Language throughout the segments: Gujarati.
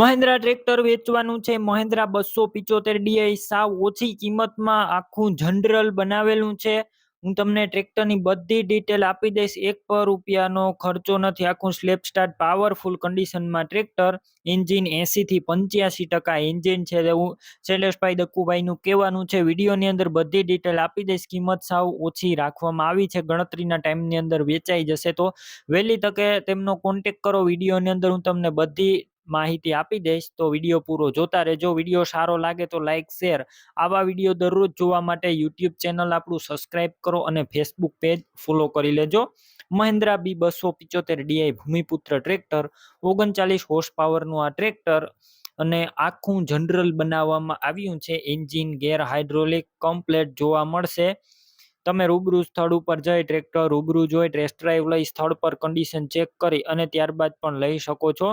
મહિન્દ્રા ટ્રેક્ટર વેચવાનું છે. મહિન્દ્રા બસો પિચોતેર ડીઆઈ સાવ ઓછી કિંમતમાં આખું જનરલ બનાવેલું છે. હું તમને ટ્રેક્ટરની બધી ડિટેલ આપી દઈશ. એક પર રૂપિયાનો ખર્ચો નથી. આખું સ્લેપ સ્ટાર્ટ પાવરફુલ કન્ડિશનમાં ટ્રેક્ટર. એન્જિન એંસીથી પંચ્યાસી ટકા એન્જિન છે. એવું શૈલેષભાઈ દક્કુભાઈનું કહેવાનું છે. વિડીયોની અંદર બધી ડિટેલ આપી દઈશ. કિંમત સાવ ઓછી રાખવામાં આવી છે. ગણતરીના ટાઈમની અંદર વેચાઈ જશે તો. વહેલી તકે તેમનો કોન્ટેક કરો. વિડીયોની અંદર હું તમને બધી માહિતી આપી દઈશ, તો વીડિયો પૂરો જોતા રહેજો. વીડિયો સારો લાગે તો લાઇક શેર આવા વીડિયો દરરોજ જોવા માટે યુટ્યુબ ચેનલ આપણું સબસ્ક્રાઇબ કરો અને ફેસબુક પેજ ફોલો કરી લેજો. મહિન્દ્રા બી બસો પિચોતેર ડીઆઈ ભૂમિપુત્ર ટ્રેક્ટર, ઓગણચાલીસ હોર્સ પાવરનું આ ટ્રેક્ટર અને આખું જનરલ બનાવવામાં આવ્યું છે. એન્જિન ગેર હાઇડ્રોલિક કમ્પ્લેટ જોવા મળશે. તમે રૂબરૂ સ્થળ ઉપર જઈ ટ્રેક્ટર રૂબરૂ જોઈ ટેસ્ટ ડ્રાઈવ લઈ સ્થળ પર કન્ડિશન ચેક કરી અને ત્યારબાદ પણ લઈ શકો છો.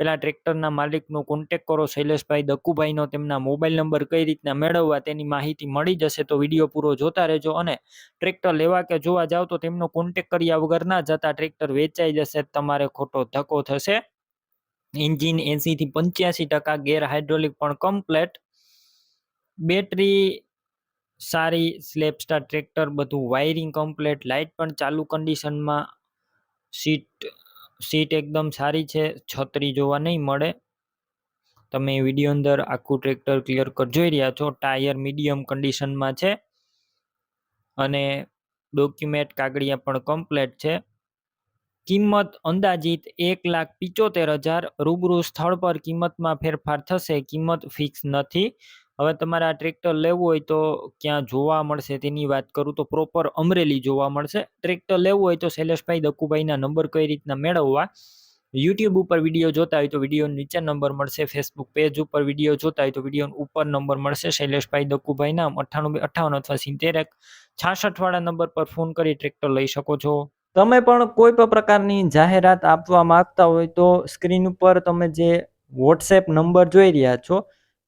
પેલા ટ્રેક્ટરના માલિકનો કોન્ટેક કરો, શૈલેષભાઈ દક્કુભાઈનો તેમના મોબાઈલ નંબર કઈ રીતના મેળવવા તેની માહિતી મળી જશે તો વીડિયો પૂરો જોતા રહેજો અને ટ્રેક્ટર લેવા કે જોવા જાવ તો તેમનો કોન્ટેક કર્યા વગર ના જતા ટ્રેક્ટર વેચાઈ જશે, તમારે ખોટો ધક્કો થશે. એન્જિન એંસીથી પંચ્યાસી ટકા ગેર હાઇડ્રોલિક પણ કમ્પ્લેટ બેટરી સારી સ્લેપ સ્ટાર ટ્રેક્ટર, બધું વાયરિંગ કમ્પ્લેટ લાઇટ પણ ચાલુ કન્ડિશનમાં સીટ સીટ એકદમ સારી છે, છત્રી જોવા નહીં મળે. તમે વીડિયો અંદર આખું ટ્રેક્ટર ક્લિયર કર, જોઈ રહ્યા છો, ટાયર મીડિયમ કન્ડિશનમાં છે. અને ડોક્યુમેન્ટ કાગળિયા પણ કમ્પ્લેટ છે. કિંમત અંદાજિત એક લાખ પિચોતેર હજાર, રૂબરૂ સ્થળ પર કિંમતમાં ફેરફાર થશે, કિંમત ફિક્સ નથી. હવે તમારે આ ટ્રેક્ટર લેવું હોય તો ક્યાં જોવા મળશે તેની વાત કરું તો પ્રોપર અમરેલી જોવા મળશે. ટ્રેક્ટર લેવું હોય તો શૈલેષભાઈ દક્કુભાઈના નંબર કઈ રીતના મેળવવા? યુટ્યુબ ઉપર વીડિયો જોતા હોય તો વીડિયો નીચે નંબર મળશે. ફેસબુક પેજ ઉપર વીડિયો જોતા હોય તો વીડિયો ઉપર નંબર મળશે. શૈલેષભાઈ દક્કુભાઈના અઠ્ઠાણું અઠ્ઠાવન અથવા સિત્તેર એક છાસઠ વાળા નંબર પર ફોન કરી ટ્રેક્ટર લઈ શકો છો. તમે પણ કોઈ પણ પ્રકારની જાહેરાત આપવા માંગતા હોય તો સ્ક્રીન ઉપર તમે જે વોટ્સએપ નંબર જોઈ રહ્યા છો